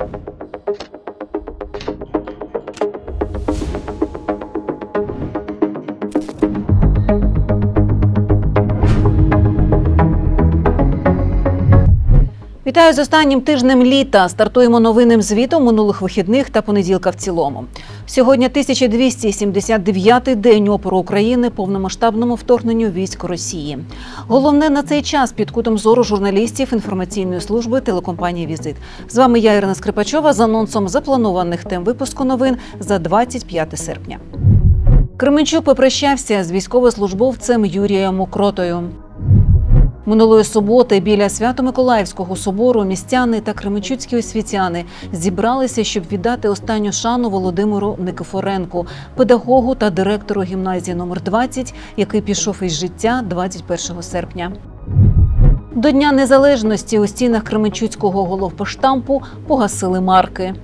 you Вітаю з останнім тижнем літа. Стартуємо новинним звітом минулих вихідних та понеділка в цілому. Сьогодні 1279-й день опору України повномасштабному вторгненню військ Росії. Головне на цей час під кутом зору журналістів інформаційної служби телекомпанії Візит. З вами я Ірина Скрипачова з анонсом запланованих тем випуску новин за 25 серпня. Кременчук попрощався з військовослужбовцем Юрієм Мокротою. Минулої суботи біля Свято-Миколаївського собору містяни та кременчуцькі освітяни зібралися, щоб віддати останню шану Володимиру Никифоренку, педагогу та директору гімназії номер 20, який пішов із життя 21 серпня. До Дня Незалежності у стінах Кременчуцького головпоштампу погасили марки.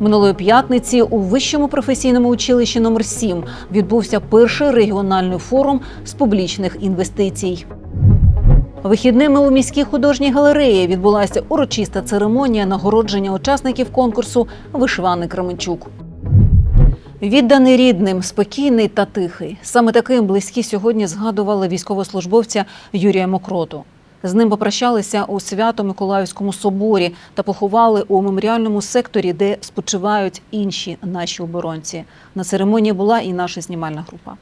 Минулої п'ятниці у вищому професійному училищі номер 7 відбувся перший регіональний форум з публічних інвестицій. Вихідними у міській художній галереї відбулася урочиста церемонія нагородження учасників конкурсу Вишиваний Кременчук. Відданий рідним, спокійний та тихий. Саме таким близькі сьогодні згадували військовослужбовця Юрія Мокроту. З ним попрощалися у Свято-Миколаївському соборі та поховали у меморіальному секторі, де спочивають інші наші оборонці. На церемонії була і наша знімальна група.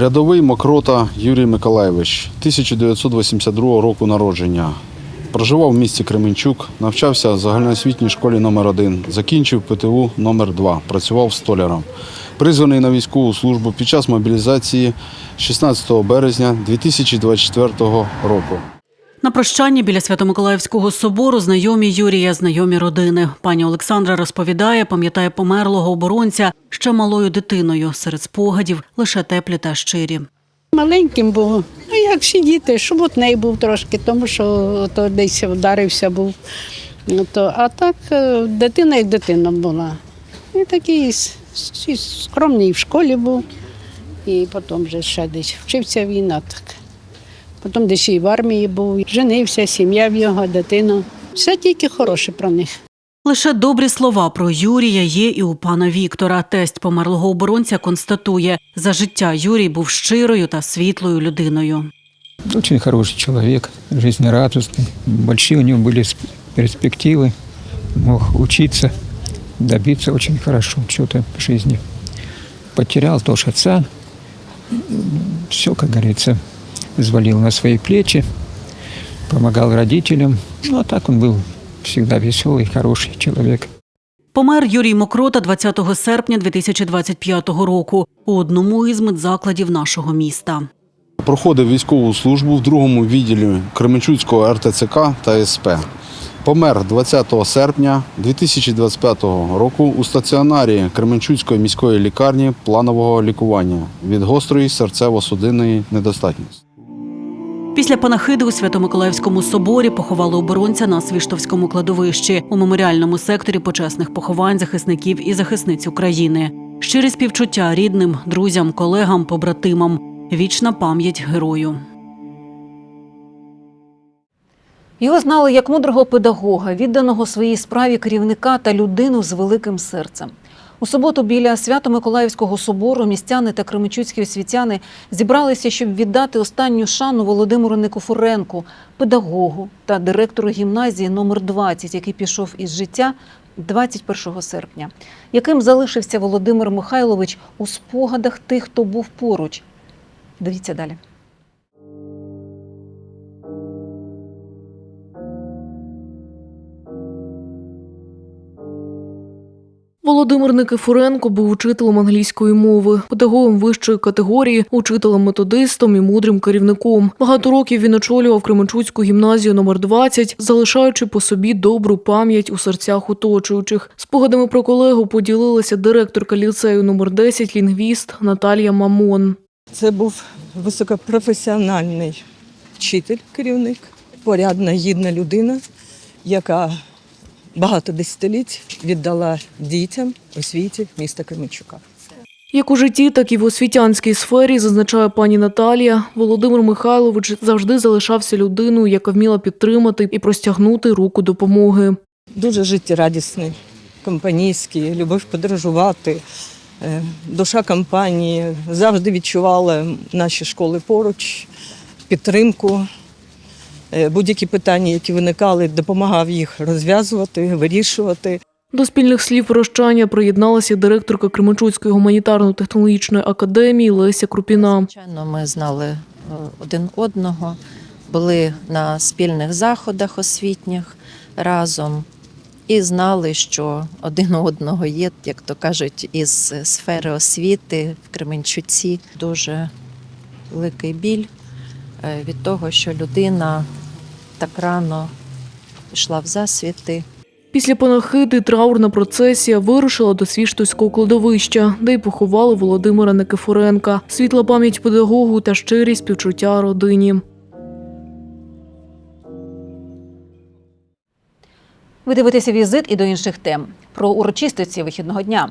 Рядовий Мокрота Юрій Миколаєвич, 1982 року народження. Проживав в місті Кременчук, навчався в загальноосвітній школі номер 1 закінчив ПТУ номер 2 працював столяром. Призваний на військову службу під час мобілізації 16 березня 2024 року. На прощанні біля Свято-Миколаївського собору знайомі Юрія, знайомі родини. Пані Олександра розповідає, пам'ятає померлого оборонця ще малою дитиною. Серед спогадів лише теплі та щирі. Маленьким був, ну як всі діти, шуботний був трошки, тому що то десь вдарився був. Ну, то, а так е, дитина як дитина була. І такий скромний в школі був. І потім вже ще десь вчився він, а так Потім десь і в армії був, женився, сім'я в його, дитина. Все тільки хороше про них. Лише добрі слова про Юрія є і у пана Віктора. Тесть померлого оборонця констатує, за життя Юрій був щирою та світлою людиною. Очень хороший человек, жизнерадостный. Большие у него были сп- перспективы. Мог учиться, добиться очень хорошо чего-то в жизни. Потерял тоже отца. Все, как говорится, взвалил на свои плечи. Помогал родителям. Ну, а так он был всегда веселый, хороший человек. Помер Юрій Мокрота 20 серпня 2025 року у одному із медзакладів нашого міста. Проходив військову службу в другому відділі Кременчуцького РТЦК та СП. Помер 20 серпня 2025 року у стаціонарі Кременчуцької міської лікарні планового лікування від гострої серцево-судинної недостатності. Після панахиди у Свято-Миколаївському соборі поховали оборонця на Свіштовському кладовищі у меморіальному секторі почесних поховань захисників і захисниць України. Щирі співчуття рідним, друзям, колегам, побратимам. Вічна пам'ять герою. Його знали як мудрого педагога, відданого своїй справі керівника та людину з великим серцем. У суботу біля Свято-Миколаївського собору містяни та кременчуцькі освітяни зібралися, щоб віддати останню шану Володимиру Никофоренку, педагогу та директору гімназії номер 20, який пішов із життя 21 серпня. Яким залишився Володимир Михайлович у спогадах тих, хто був поруч. Дивіться далі. Володимир Никифоренко був учителем англійської мови, педагогом вищої категорії, учителем-методистом і мудрим керівником. Багато років він очолював Кременчуцьку гімназію номер 20, залишаючи по собі добру пам'ять у серцях оточуючих. Спогадами про колегу поділилася директорка ліцею номер 10 лінгвіст Наталія Мамон. Це був високопрофесіональний вчитель, керівник, порядна, гідна людина, яка багато десятиліть віддала дітям освіті міста Кременчука. Як у житті, так і в освітянській сфері, зазначає пані Наталія, Володимир Михайлович завжди залишався людиною, яка вміла підтримати і простягнути руку допомоги. Дуже життєрадісний, компанійський, любив подорожувати. Е, Душа компанії завжди відчувала наші школи поруч, підтримку. Е, Будь-які питання, які виникали, допомагав їх розв'язувати, вирішувати. До спільних слів прощання приєдналася директорка Кременчуцької гуманітарно-технологічної академії Леся Крупіна. Звичайно, ми знали е, один одного, були на спільних заходах освітніх разом і знали, що один одного є, як то кажуть, із сфери освіти в Кременчуці. Дуже великий біль від того, що людина так рано пішла в засвіти. Після панахиди траурна процесія вирушила до Свіштовського кладовища, де й поховали Володимира Никифоренка. Світла пам'ять педагогу та щирі співчуття родині. Ви дивитеся візит і до інших тем про урочистості вихідного дня.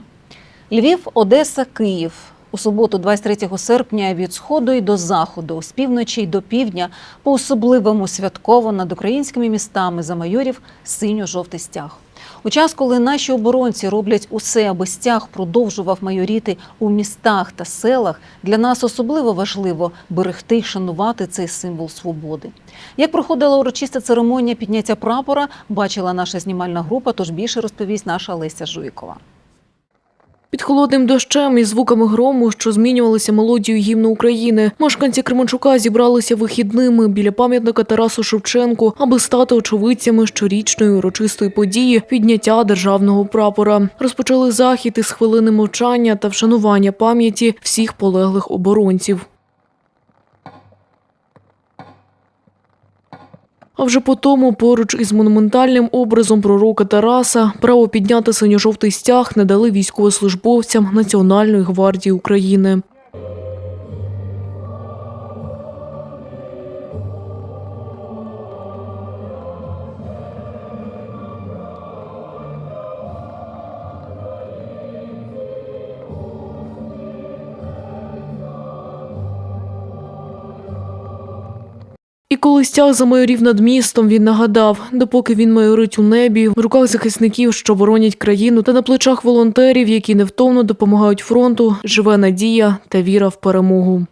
Львів, Одеса, Київ. У суботу, 23 серпня, від сходу і до заходу, з півночі й до півдня, по особливому святково над українськими містами замайорів синьо-жовтий стяг. У час, коли наші оборонці роблять усе, аби стяг продовжував майоріти у містах та селах, для нас особливо важливо берегти й шанувати цей символ свободи. Як проходила урочиста церемонія підняття прапора, бачила наша знімальна група, тож більше розповість наша Леся Жуйкова. Під холодним дощем і звуками грому, що змінювалися мелодією гімну України, мешканці Кременчука зібралися вихідними біля пам'ятника Тарасу Шевченку, аби стати очевидцями щорічної урочистої події підняття державного прапора. Розпочали захід із хвилини мовчання та вшанування пам'яті всіх полеглих оборонців. А вже по тому, поруч із монументальним образом пророка Тараса, право підняти синьо-жовтий стяг не дали військовослужбовцям Національної гвардії України. Коли стяг замайорів над містом, він нагадав, допоки він майорить у небі, в руках захисників, що боронять країну, та на плечах волонтерів, які невтомно допомагають фронту, живе надія та віра в перемогу.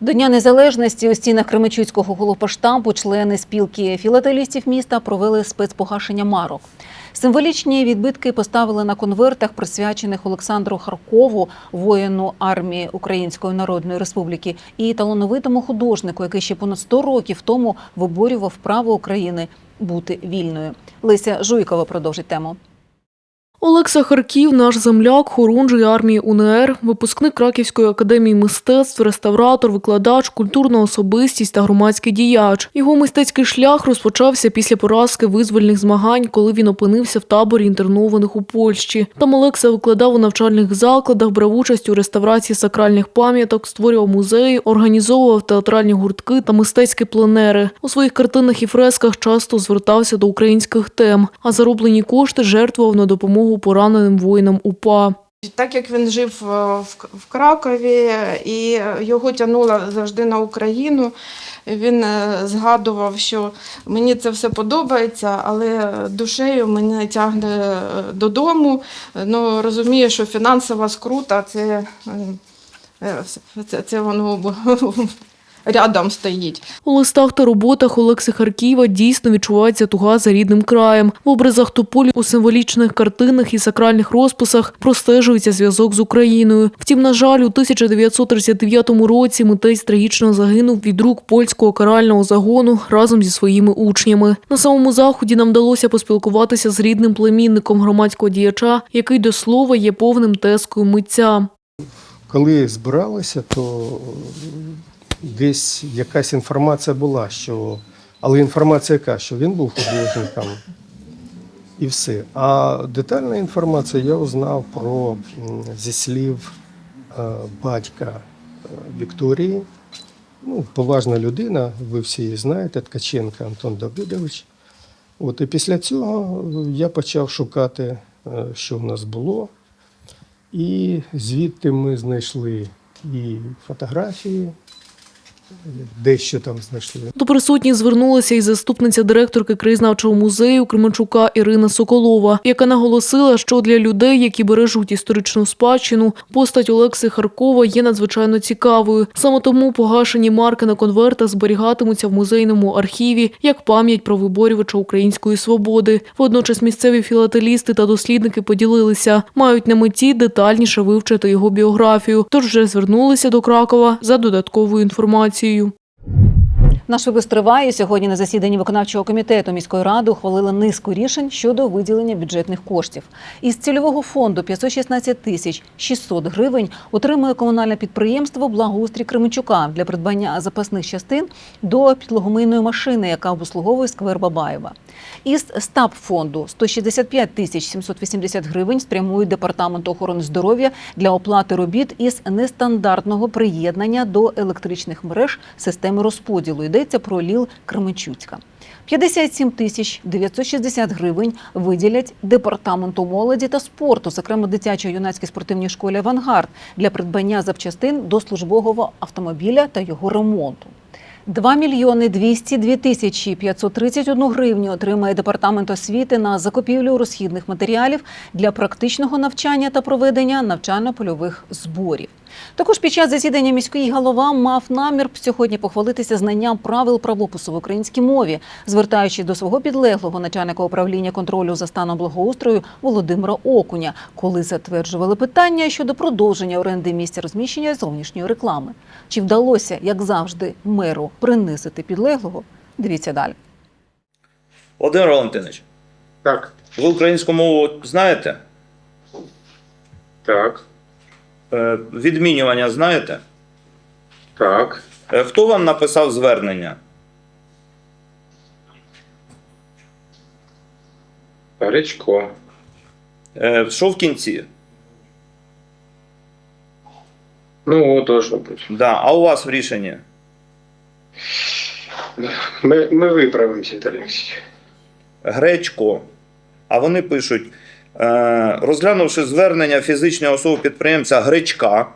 До Дня Незалежності у стінах Кременчуцького голопоштампу члени спілки філателістів міста провели спецпогашення марок. Символічні відбитки поставили на конвертах, присвячених Олександру Харкову, воїну армії Української Народної Республіки, і талановитому художнику, який ще понад 100 років тому виборював право України бути вільною. Леся Жуйкова продовжить тему. Олекса Харків, наш земляк, хорунжий армії УНР, випускник Краківської академії мистецтв, реставратор, викладач, культурна особистість та громадський діяч. Його мистецький шлях розпочався після поразки визвольних змагань, коли він опинився в таборі інтернованих у Польщі. Там Олекса викладав у навчальних закладах, брав участь у реставрації сакральних пам'яток, створював музеї, організовував театральні гуртки та мистецькі пленери. У своїх картинах і фресках часто звертався до українських тем, а зароблені кошти жертвував на допомогу пораненим воїнам УПА. Так як він жив е, в Кракові і його тягнуло завжди на Україну, він е, згадував, що мені це все подобається, але душею мене тягне е, додому. Ну, розуміє, що фінансова скрута це, це, це воно рядом стоїть. У листах та роботах Олекси Харківа дійсно відчувається туга за рідним краєм. В образах тополі у символічних картинах і сакральних розписах простежується зв'язок з Україною. Втім, на жаль, у 1939 році митець трагічно загинув від рук польського карального загону разом зі своїми учнями. На самому заході нам вдалося поспілкуватися з рідним племінником громадського діяча, який до слова є повним тескою митця. Коли збиралися, то десь якась інформація була, що. Але інформація яка, що він був художником і все. А детальна інформація я узнав про зі слів е, батька е, Вікторії. Ну, поважна людина, ви всі її знаєте, Ткаченко Антон Давидович. От і після цього я почав шукати, е, що в нас було. І звідти ми знайшли і фотографії, дещо там знайшли. До присутніх звернулася і заступниця директорки краєзнавчого музею Кременчука Ірина Соколова, яка наголосила, що для людей, які бережуть історичну спадщину, постать Олекси Харкова є надзвичайно цікавою. Саме тому погашені марки на конвертах зберігатимуться в музейному архіві як пам'ять про виборювача української свободи. Водночас місцеві філателісти та дослідники поділилися, мають на меті детальніше вивчити його біографію, тож вже звернулися до Кракова за додатковою інформацією. Наш випуск триває. Сьогодні на засіданні виконавчого комітету міської ради ухвалили низку рішень щодо виділення бюджетних коштів. Із цільового фонду 516 тисяч 600 гривень отримує комунальне підприємство Благоустрій Кременчука для придбання запасних частин до підлогомийної машини, яка обслуговує сквер Бабаєва. Із СТАП фонду 165 тисяч 780 гривень спрямують департаменту охорони здоров'я для оплати робіт із нестандартного приєднання до електричних мереж системи розподілу. Йдеться про ЛІЛ Кременчуцька. 57 тисяч 960 гривень виділять департаменту молоді та спорту, зокрема дитячо-юнацькій спортивній школі Авангард для придбання запчастин до службового автомобіля та його ремонту. 2 мільйони 202 тисячі 531 гривню отримає департамент освіти на закупівлю розхідних матеріалів для практичного навчання та проведення навчально-польових зборів. Також під час засідання міський голова мав намір сьогодні похвалитися знанням правил правопису в українській мові, звертаючись до свого підлеглого начальника управління контролю за станом благоустрою Володимира Окуня, коли затверджували питання щодо продовження оренди місця розміщення зовнішньої реклами. Чи вдалося, як завжди, меру принизити підлеглого? Дивіться далі. Володимир Валентинович, Так. ви українську мову знаєте? Так, Е, Відмінювання знаєте? так. Е, Хто вам написав звернення? Паричко. Е, Що в кінці? Ну, должно бути. Да. А у вас в рішенні? Ми, ми виправимося, Олексій. Гречко. А вони пишуть: е, розглянувши звернення фізичної особи підприємця Гречка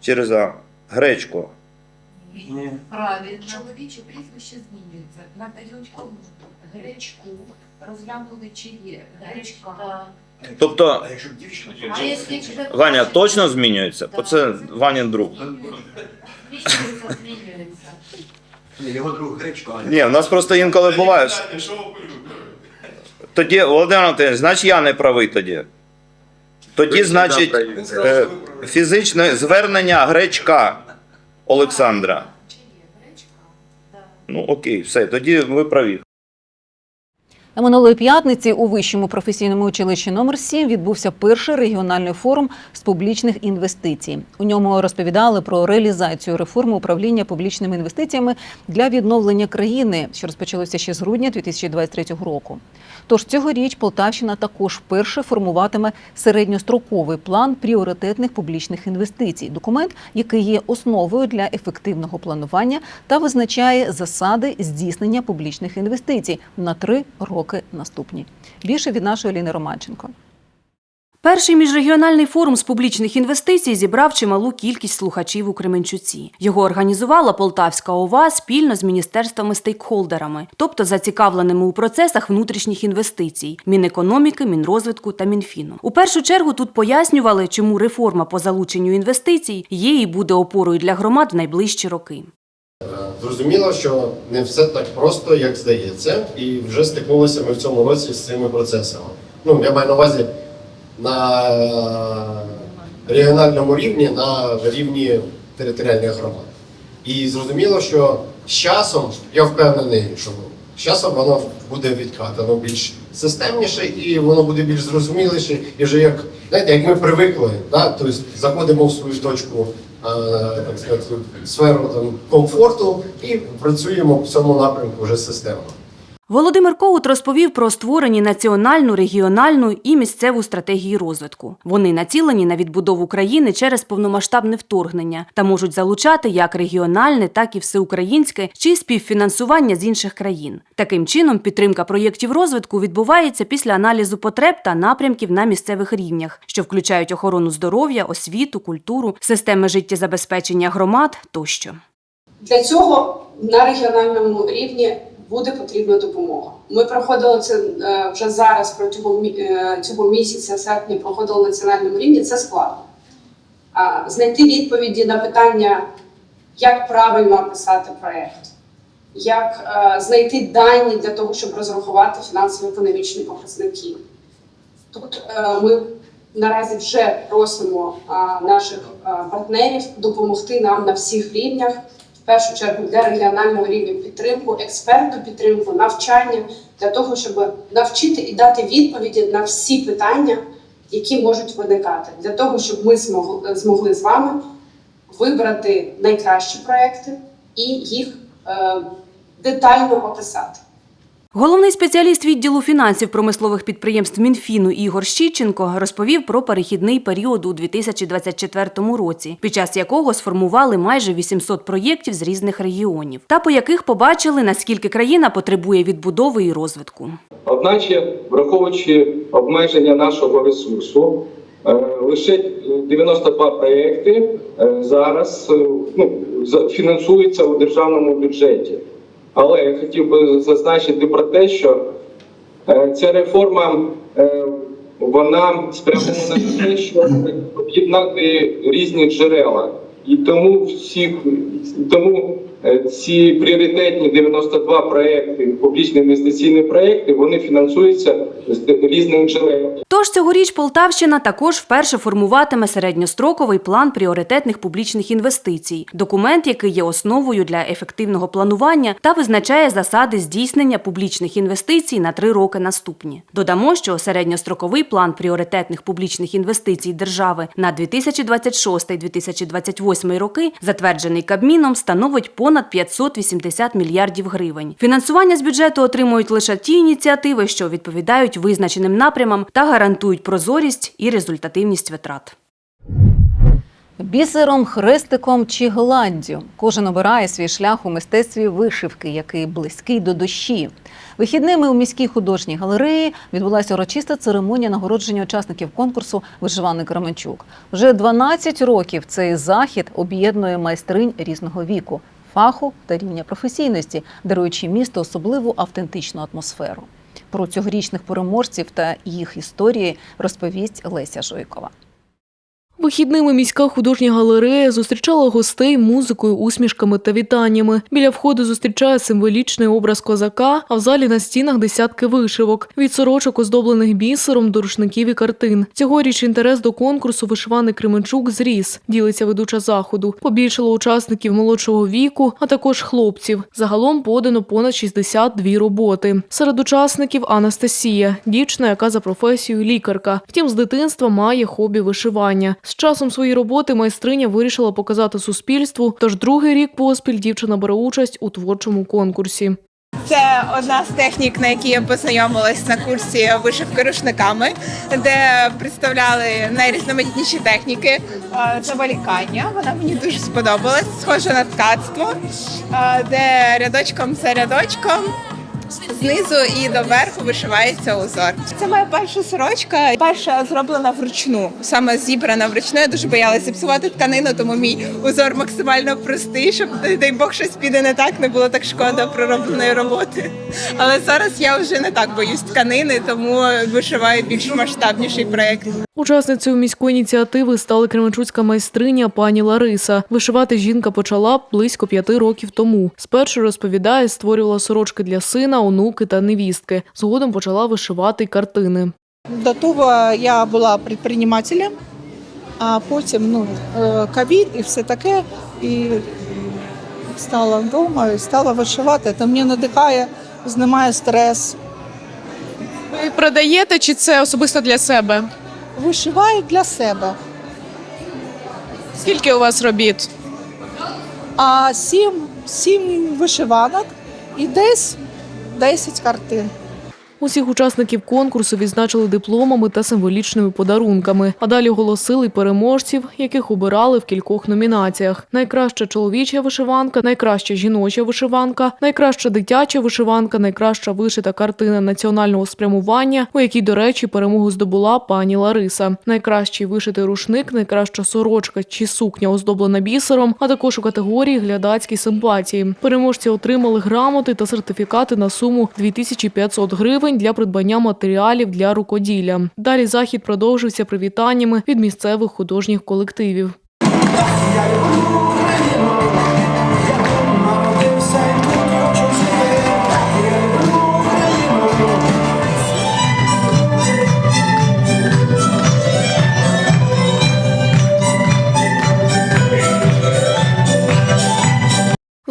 через А. Гречко. Правильно. Чоловіче прізвище змінюється. На тарілочку гречку розглянули чи є гречка. Тобто, А якщо Ваня точно змінюється? Бо це Ванін друг. Змінюється, змінюється. Ні, в нас просто інколи буває. Тоді, Володимир Анатолійович, значить я не правий тоді. Тоді, значить, е, фізичне звернення гречка Олександра. Ну окей, все, тоді ви праві. Минулої п'ятниці у вищому професійному училищі номер 7 відбувся перший регіональний форум з публічних інвестицій. У ньому розповідали про реалізацію реформи управління публічними інвестиціями для відновлення країни, що розпочалося ще з грудня 2023 року. Тож цьогоріч Полтавщина також вперше формуватиме середньостроковий план пріоритетних публічних інвестицій, документ, який є основою для ефективного планування та визначає засади здійснення публічних інвестицій на три роки наступні. Більше від нашої Ліни Романченко. Перший міжрегіональний форум з публічних інвестицій зібрав чималу кількість слухачів у Кременчуці. Його організувала Полтавська ОВА спільно з міністерствами-стейкхолдерами, тобто зацікавленими у процесах внутрішніх інвестицій Мінекономіки, Мінрозвитку та Мінфіну. У першу чергу тут пояснювали, чому реформа по залученню інвестицій є і буде опорою для громад в найближчі роки. Зрозуміло, що не все так просто, як здається, і вже стикнулися ми в цьому році з цими процесами. Ну, я маю на увазі на регіональному рівні, на рівні територіальних громад. І зрозуміло, що з часом, я впевнений, що з часом воно буде відкатано більш системніше і воно буде більш зрозуміліше. І вже як, знаєте, як ми привикли, да? тобто заходимо в свою точку е, так сказати, сферу там, комфорту і працюємо в цьому напрямку вже системно. Володимир Коут розповів про створені національну, регіональну і місцеву стратегії розвитку. Вони націлені на відбудову країни через повномасштабне вторгнення та можуть залучати як регіональне, так і всеукраїнське чи співфінансування з інших країн. Таким чином, підтримка проєктів розвитку відбувається після аналізу потреб та напрямків на місцевих рівнях, що включають охорону здоров'я, освіту, культуру, системи життєзабезпечення громад тощо. Для цього на регіональному рівні буде потрібна допомога. Ми проходили це е, вже зараз протягом е, цього місяця, серпня, проходили на національному рівні. Це складно. Знайти відповіді на питання, як правильно описати проєкт, як е, знайти дані для того, щоб розрахувати фінансово-економічні показники. Тут ми наразі вже просимо наших партнерів допомогти нам на всіх рівнях. Першу чергу для регіонального рівня підтримку, експертну підтримку, навчання для того, щоб навчити і дати відповіді на всі питання, які можуть виникати, для того, щоб ми змогли, змогли з вами вибрати найкращі проекти і їх е, детально описати. Головний спеціаліст відділу фінансів промислових підприємств Мінфіну Ігор Щіченко розповів про перехідний період у 2024 році, під час якого сформували майже 800 проєктів з різних регіонів, та по яких побачили, наскільки країна потребує відбудови і розвитку. Одначе, враховуючи обмеження нашого ресурсу, е, лише 92 проекти е, зараз е, ну, за- фінансуються у державному бюджеті. Але я хотів би зазначити про те, що е, ця реформа е, вона спрямована на те, щоб об'єднати різні джерела. І тому всіх тому е, ці пріоритетні 92 проекти, публічні інвестиційні проекти, вони фінансуються з різних джерел. Тож цьогоріч Полтавщина також вперше формуватиме середньостроковий план пріоритетних публічних інвестицій, документ, який є основою для ефективного планування та визначає засади здійснення публічних інвестицій на три роки наступні. Додамо, що середньостроковий план пріоритетних публічних інвестицій держави на 2026-2028 роки, затверджений Кабміном, становить понад 580 мільярдів гривень. Фінансування з бюджету отримують лише ті ініціативи, що відповідають визначеним напрямам та гарантують прозорість і результативність витрат. Бісером, хрестиком чи гладдю кожен обирає свій шлях у мистецтві вишивки, який близький до душі. Вихідними у міській художній галереї відбулася урочиста церемонія нагородження учасників конкурсу Вишиваний Кременчук. Вже 12 років цей захід об'єднує майстринь різного віку, фаху та рівня професійності, даруючи місту особливу автентичну атмосферу. Про цьогорічних переможців та їх історії розповість Леся Жойкова. Вихідними міська художня галерея зустрічала гостей музикою, усмішками та вітаннями. Біля входу зустрічає символічний образ козака, а в залі на стінах десятки вишивок від сорочок, оздоблених бісером до рушників і картин. Цьогоріч інтерес до конкурсу вишиваний Кременчук зріс. Ділиться ведуча заходу. Побільшало учасників молодшого віку, а також хлопців. Загалом подано понад 62 роботи. Серед учасників Анастасія, дівчина, яка за професією лікарка. Втім, з дитинства має хобі вишивання. З часом своєї роботи майстриня вирішила показати суспільству. Тож другий рік поспіль дівчина бере участь у творчому конкурсі. Це одна з технік, на якій я познайомилась на курсі вишивки рушниками, де представляли найрізноманітніші техніки. Це валікання, вона мені дуже сподобалась, схоже на ткацтво, де рядочком за рядочком. Знизу і до верху вишивається узор. Це моя перша сорочка, перша зроблена вручну, саме зібрана вручну. Я дуже боялася зіпсувати тканину, тому мій узор максимально простий, щоб дай- Бог щось піде не так, не було так шкода проробленої роботи. Але зараз я вже не так боюсь тканини, тому вишиваю більш масштабніший проєкт. Учасницею міської ініціативи стала кременчуцька майстриня пані Лариса. Вишивати жінка почала близько п'яти років тому. Спершу розповідає, створювала сорочки для сина, онуки та невістки. Згодом почала вишивати картини. До того я була підприємцем, а потім ну, е, ковід і все таке. І стала вдома і стала вишивати. Це мені надихає, знімає стрес. Ви продаєте чи це особисто для себе? Вишиваю для себе. Скільки у вас робіт? А сім, сім вишиванок і десь 10 картин. Усіх учасників конкурсу відзначили дипломами та символічними подарунками. А далі оголосили переможців, яких обирали в кількох номінаціях: найкраща чоловіча вишиванка, найкраща жіноча вишиванка, найкраща дитяча вишиванка, найкраща вишита картина національного спрямування, у якій, до речі, перемогу здобула пані Лариса. Найкращий вишитий рушник, найкраща сорочка чи сукня оздоблена бісером, а також у категорії глядацькі симпатії. Переможці отримали грамоти та сертифікати на суму 2500 гривень для придбання матеріалів для рукоділля. Далі захід продовжився привітаннями від місцевих художніх колективів.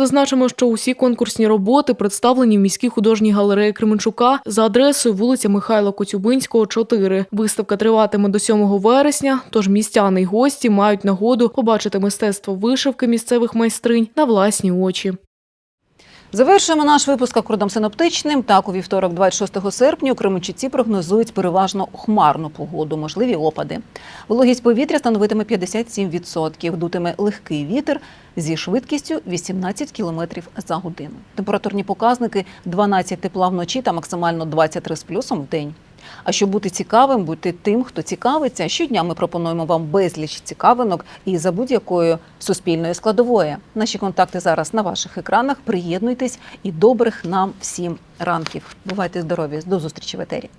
Зазначимо, що усі конкурсні роботи представлені в міській художній галереї Кременчука за адресою вулиця Михайла Коцюбинського, 4. Виставка триватиме до 7 вересня, тож містяни й гості мають нагоду побачити мистецтво вишивки місцевих майстринь на власні очі. Завершуємо наш випуск акордом синоптичним. Так, у вівторок, 26 серпня, у Кременчуці прогнозують переважно хмарну погоду, можливі опади. Вологість повітря становитиме 57%, дутиме легкий вітер зі швидкістю 18 км за годину. Температурні показники 12 тепла вночі та максимально 23 з плюсом в день. А щоб бути цікавим, бути тим, хто цікавиться, щодня ми пропонуємо вам безліч цікавинок і за будь-якою суспільною складовою. Наші контакти зараз на ваших екранах. Приєднуйтесь і добрих нам всім ранків. Бувайте здорові! До зустрічі в етері.